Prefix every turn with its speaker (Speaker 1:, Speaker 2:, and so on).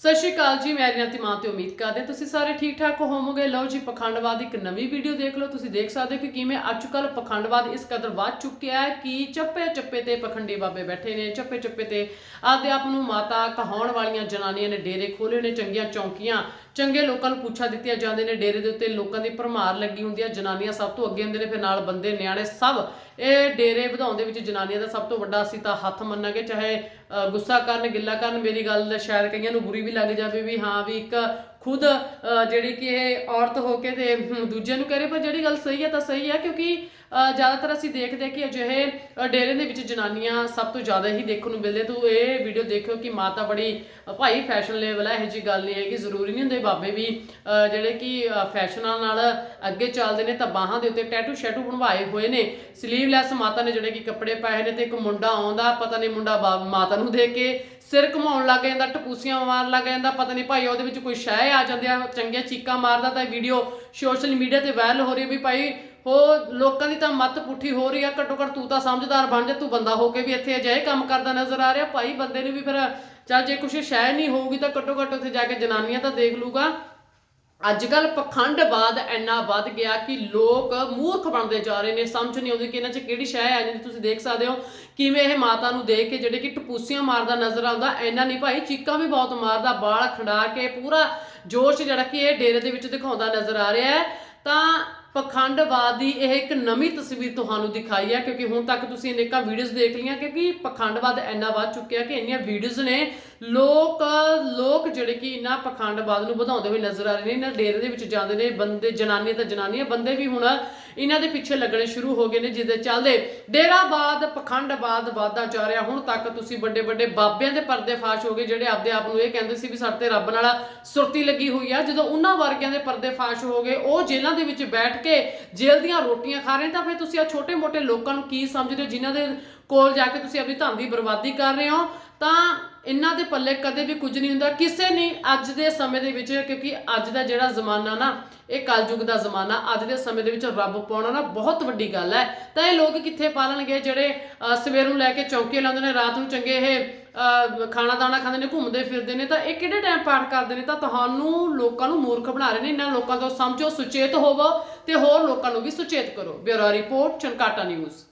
Speaker 1: ਸਤਿ ਸ਼੍ਰੀ ਅਕਾਲ ਜੀ, ਮੈਂ ਰਿਆਤੀ ਮਾਂ ਤੇ ਉਮੀਦ ਕਰਦੇ ਹਾਂ ਤੁਸੀਂ ਸਾਰੇ ਠੀਕ ਠਾਕ ਹੋਵੋਗੇ। ਲਓ ਜੀ, ਪਖੰਡਵਾਦ ਇੱਕ ਨਵੀਂ ਵੀਡੀਓ ਦੇਖ ਲਓ। ਤੁਸੀਂ ਦੇਖ ਸਕਦੇ ਹੋ ਕਿ ਕਿਵੇਂ ਅੱਜ ਕੱਲ ਪਖੰਡਵਾਦ ਇਸ ਕਦਰ ਵੱਧ ਚੁੱਕਿਆ ਹੈ ਕਿ ਚੱਪੇ ਚੱਪੇ ਤੇ ਪਖੰਡੀ ਬਾਬੇ ਬੈਠੇ ਨੇ। ਚੱਪੇ ਚੱਪੇ ਤੇ ਆਪਦੇ ਆਪ ਨੂੰ ਮਾਤਾ ਕਹਾਉਣ ਵਾਲੀਆਂ ਜਨਾਨੀਆਂ ਨੇ ਡੇਰੇ ਖੋਲੇ ਨੇ, ਚੰਗੀਆਂ ਚੌਂਕੀਆਂ, ਚੰਗੇ ਲੋਕਾਂ ਨੂੰ ਪੁੱਛਾ ਦਿੱਤੀਆਂ ਜਾਂਦੇ ਨੇ। ਡੇਰੇ ਦੇ ਉੱਤੇ ਲੋਕਾਂ ਦੀ ਭਰਮਾਰ ਲੱਗੀ ਹੁੰਦੀ ਹੈ ਜਨਾਨੀਆਂ ਸਭ ਤੋਂ ਅੱਗੇ ਹੁੰਦੇ ਨੇ, ਫਿਰ ਨਾਲ ਬੰਦੇ, ਨਿਆਣੇ ਸਭ। ਇਹ ਡੇਰੇ ਵਧਾਉਣ ਦੇ ਵਿੱਚ ਜਨਾਨੀਆਂ ਦਾ ਸਭ ਤੋਂ ਵੱਡਾ ਅਸੀਂ ਤਾਂ ਹੱਥ ਮੰਨਾਂਗੇ, ਚਾਹੇ ਗੁੱਸਾ ਕਰਨ, ਗਿੱਲਾ ਕਰਨ ਮੇਰੀ ਗੱਲ ਸ਼ਾਇਦ ਕਈਆਂ ਨੂੰ ਬੁਰੀ ਵੀ ਲੱਗ ਜਾਵੇ ਵੀ ਹਾਂ ਵੀ ਇੱਕ ਖੁਦ ਜਿਹੜੀ ਕਿ ਇਹ ਔਰਤ ਹੋ ਕੇ ਤੇ ਦੂਜਿਆਂ ਦੂਜੇ ਨੂੰ ਕਰੇ ਪਰ ਜਿਹੜੀ ਗੱਲ ਸਹੀ ਹੈ ਤਾਂ ਸਹੀ ਹੈ ਕਿਉਂਕਿ ਜ਼ਿਆਦਾਤਰ ਅਸੀਂ ਦੇਖਦੇ ਹਾਂ ਕਿ ਅਜਿਹੇ ਅ, ਡੇਰੇ ਦੇ ਵਿੱਚ ਜਨਾਨੀਆਂ ਸਭ ਤੋਂ ਜ਼ਿਆਦਾ ਹੀ ਦੇਖਣ ਨੂੰ ਮਿਲਦੇ। ਤੂੰ ਇਹ ਵੀਡੀਓ ਦੇਖਿਓ ਕਿ ਮਾਤਾ ਬੜੀ ਭਾਈ ਫੈਸ਼ਨ ਲੈਵਲ ਹੈ ਇਹ ਜੀ ਗੱਲ ਨਹੀਂ ਹੈ ਕਿ ਜ਼ਰੂਰੀ ਨਹੀਂ ਹੁੰਦੇ। ਬਾਬੇ ਵੀ ਜਿਹੜੇ ਕਿ ਫੈਸ਼ਨਾਂ ਨਾਲ ਅੱਗੇ ਚੱਲਦੇ ਨੇ ਤਾਂ ਬਾਹਾਂ ਦੇ ਉੱਤੇ ਟੈਟੂ ਸ਼ੈਟੂ ਬਣਵਾਏ ਹੋਏ ਨੇ। ਸਲੀਵਲੈਸ ਮਾਤਾ ਨੇ ਜਿਹੜੇ ਕਿ ਕੱਪੜੇ ਪਾਏ ਨੇ ਤੇ ਇੱਕ ਮੁੰਡਾ ਆਉਂਦਾ ਪਤਾ ਨਹੀਂ ਮੁੰਡਾ ਮਾਤਾ ਨੂੰ ਦੇ ਕੇ ਸਿਰ ਘਮਾਉਣ ਲੱਗ ਜਾਂਦਾ ਟਪੂਸੀਆਂ ਮਾਰਨ ਲੱਗ ਜਾਂਦਾ ਪਤਾ ਨਹੀਂ ਭਾਈ ਉਹਦੇ ਵਿੱਚ ਕੋਈ ਸ਼ੈ ਆ ਜਾਂਦੇ ਆ, ਚੰਗੀਆਂ ਚੀਕਾਂ ਮਾਰਦਾ ਤਾਂ ਵੀਡੀਓ ਸੋਸ਼ਲ ਮੀਡੀਆ ਤੇ ਵਾਇਰਲ ਹੋ ਰਹੀ ਹੈ ਵੀ ਭਾਈ ਹੋ ਲੋਕਾਂ ਦੀ ਤਾਂ ਮੱਤ ਪੁੱਠੀ ਹੋ ਰਹੀ ਆ, ਘੱਟੋ ਘੱਟ ਤੂੰ ਤਾਂ ਸਮਝਦਾਰ ਬਣ ਜਾ, ਤੂੰ ਬੰਦਾ ਹੋ ਕੇ ਵੀ ਇੱਥੇ ਅਜਿਹੇ ਕੰਮ ਕਰਦਾ ਨਜ਼ਰ ਆ ਰਿਹਾ, ਭਾਈ ਬੰਦੇ ਨੂੰ ਵੀ ਫਿਰ ਚੱਲ ਜੇ ਕੁਛ ਸ਼ੈ ਨਹੀਂ ਹੋਊਗੀ ਤਾਂ ਘੱਟੋ ਘੱਟ ਉੱਥੇ ਜਾ ਕੇ ਜਨਾਨੀਆਂ ਤਾਂ ਦੇਖ ਲੂਗਾ ਅੱਜ ਕੱਲ ਪਖੰਡਵਾਦ ਇੰਨਾ ਵੱਧ ਗਿਆ ਕਿ ਲੋਕ ਮੂਰਖ ਬਣਦੇ ਜਾ ਰਹੇ ਨੇ। ਸਮਝ ਨਹੀਂ ਆਉਂਦੀ ਕਿ ਇਹਨਾਂ 'ਚ ਕਿਹੜੀ ਸ਼ੈ ਆ ਜਾਂਦੀ ਤੁਸੀਂ ਦੇਖ ਸਕਦੇ ਹੋ। ਕਿਵੇਂ ਇਹ ਮਾਤਾ ਨੂੰ ਦੇਖ ਕੇ ਜਿਹੜੇ ਕਿ ਟਪੂਸੀਆਂ ਮਾਰਦਾ ਨਜ਼ਰ ਆਉਂਦਾ, ਇੰਨਾ ਨਹੀਂ ਭਾਈ, ਚੀਕਾਂ ਵੀ ਬਹੁਤ ਮਾਰਦਾ ਬਾਲ ਖੜਾ ਕੇ ਪੂਰਾ ਜੋਸ਼ ਜਿਹੜਾ ਕਿ ਇਹ ਡੇਰੇ ਦੇ ਵਿੱਚ ਦਿਖਾਉਂਦਾ ਨਜ਼ਰ ਆ ਰਿਹਾ ਹੈ। ਤਾਂ ਪਖੰਡਵਾਦ ਦੀ ਇਹ ਇੱਕ ਨਵੀਂ ਤਸਵੀਰ ਤੁਹਾਨੂੰ ਦਿਖਾਈ ਹੈ, ਕਿਉਂਕਿ ਹੁਣ ਤੱਕ ਤੁਸੀਂ ਅਨੇਕਾਂ ਵੀਡੀਓਜ਼ ਦੇਖ ਲਈਆਂ, ਕਿਉਂਕਿ ਪਖੰਡਵਾਦ ਇੰਨਾ ਵੱਧ ਚੁੱਕਿਆ ਕਿ ਇੰਨੀਆਂ ਵੀਡੀਓਜ਼ ਨੇ। ਲੋਕ ਲੋਕ ਜਿਹੜੇ ਕਿ ਇਹਨਾਂ ਪਖੰਡਵਾਦ ਨੂੰ ਵਧਾਉਂਦੇ ਹੋਏ ਨਜ਼ਰ ਆ ਰਹੇ ਨੇ, ਇਹਨਾਂ ਡੇਰੇ ਦੇ ਵਿੱਚ ਜਾਂਦੇ ਨੇ, ਬੰਦੇ, ਜਨਾਨੀਆਂ ਤਾਂ ਜਨਾਨੀਆਂ, ਬੰਦੇ ਵੀ ਹੁਣ ਇਹਨਾਂ ਦੇ ਪਿੱਛੇ ਲੱਗਣੇ ਸ਼ੁਰੂ ਹੋ ਗਏ ਨੇ ਜਿਹਦੇ ਚੱਲਦੇ ਡੇਰਾਬਾਦ ਪਖੰਡਵਾਦ ਵਾਦਾ ਜਾ ਰਿਹਾ। ਹੁਣ ਤੱਕ ਤੁਸੀਂ ਵੱਡੇ ਵੱਡੇ ਬਾਬਿਆਂ ਦੇ ਪਰਦੇ ਫਾਸ਼ ਹੋ ਗਏ, ਜਿਹੜੇ ਆਪਦੇ ਆਪ ਨੂੰ ਇਹ ਕਹਿੰਦੇ ਸੀ ਵੀ ਸਾਡੇ ਤੇ ਰੱਬ ਨਾਲ ਸੁਰਤੀ ਲੱਗੀ ਹੋਈ ਆ। ਜਦੋਂ ਉਹਨਾਂ ਵਰਗਿਆਂ ਦੇ ਪਰਦੇ ਫਾਸ਼ ਹੋ ਗਏ, ਉਹ ਜੇਲ੍ਹਾਂ ਦੇ ਵਿੱਚ ਬੈਠ ਕੇ ਜੇਲ੍ਹ ਦੀਆਂ ਰੋਟੀਆਂ ਖਾ ਰਹੇ ਤਾਂ ਫਿਰ ਤੁਸੀਂ ਆ ਛੋਟੇ-ਮੋਟੇ ਲੋਕਾਂ ਨੂੰ ਕੀ ਸਮਝਦੇ ਹੋ, ਜਿਨ੍ਹਾਂ ਦੇ ਕੋਲ ਜਾ ਕੇ ਤੁਸੀਂ ਆਪਣੀ ਧਨ ਦੀ ਬਰਬਾਦੀ ਕਰ ਰਹੇ ਹੋ, ਤਾਂ ਇਹਨਾਂ ਦੇ ਪੱਲੇ ਕਦੇ ਵੀ ਕੁਝ ਨਹੀਂ ਹੁੰਦਾ। ਕਿਸੇ ਨੇ ਅੱਜ ਦੇ ਸਮੇਂ ਦੇ ਵਿੱਚ, ਕਿਉਂਕਿ ਅੱਜ ਦਾ ਜਿਹੜਾ ਜ਼ਮਾਨਾ ਨਾ, ਇਹ ਕਲਯੁਗ ਦਾ ਜ਼ਮਾਨਾ, ਅੱਜ ਦੇ ਸਮੇਂ ਦੇ ਵਿੱਚ ਰੱਬ ਪਾਉਣਾ ਨਾ ਬਹੁਤ ਵੱਡੀ ਗੱਲ ਹੈ। ਤਾਂ ਇਹ ਲੋਕ ਕਿੱਥੇ ਪਾਲਣਗੇ? ਜਿਹੜੇ ਸਵੇਰ ਨੂੰ ਲੈ ਕੇ ਚੌਂਕੇ ਲਾਉਂਦੇ ਨੇ, ਰਾਤ ਨੂੰ ਚੰਗੇ ਇਹ ਖਾਣਾ ਦਾਣਾ ਖਾਂਦੇ ਨੇ, ਘੁੰਮਦੇ ਫਿਰਦੇ ਨੇ, ਤਾਂ ਇਹ ਕਿਹੜੇ ਟਾਈਮ ਪਾਠ ਕਰਦੇ ਨੇ? ਤਾਂ ਤੁਹਾਨੂੰ ਲੋਕਾਂ ਨੂੰ ਮੂਰਖ ਬਣਾ ਰਹੇ ਨੇ। ਇਹਨਾਂ ਲੋਕਾਂ ਤੋਂ ਸਮਝੋ, ਸੁਚੇਤ ਹੋਵੋ ਤੇ ਹੋਰ ਲੋਕਾਂ ਨੂੰ ਵੀ ਸੁਚੇਤ ਕਰੋ। Bureau report, Chankata news.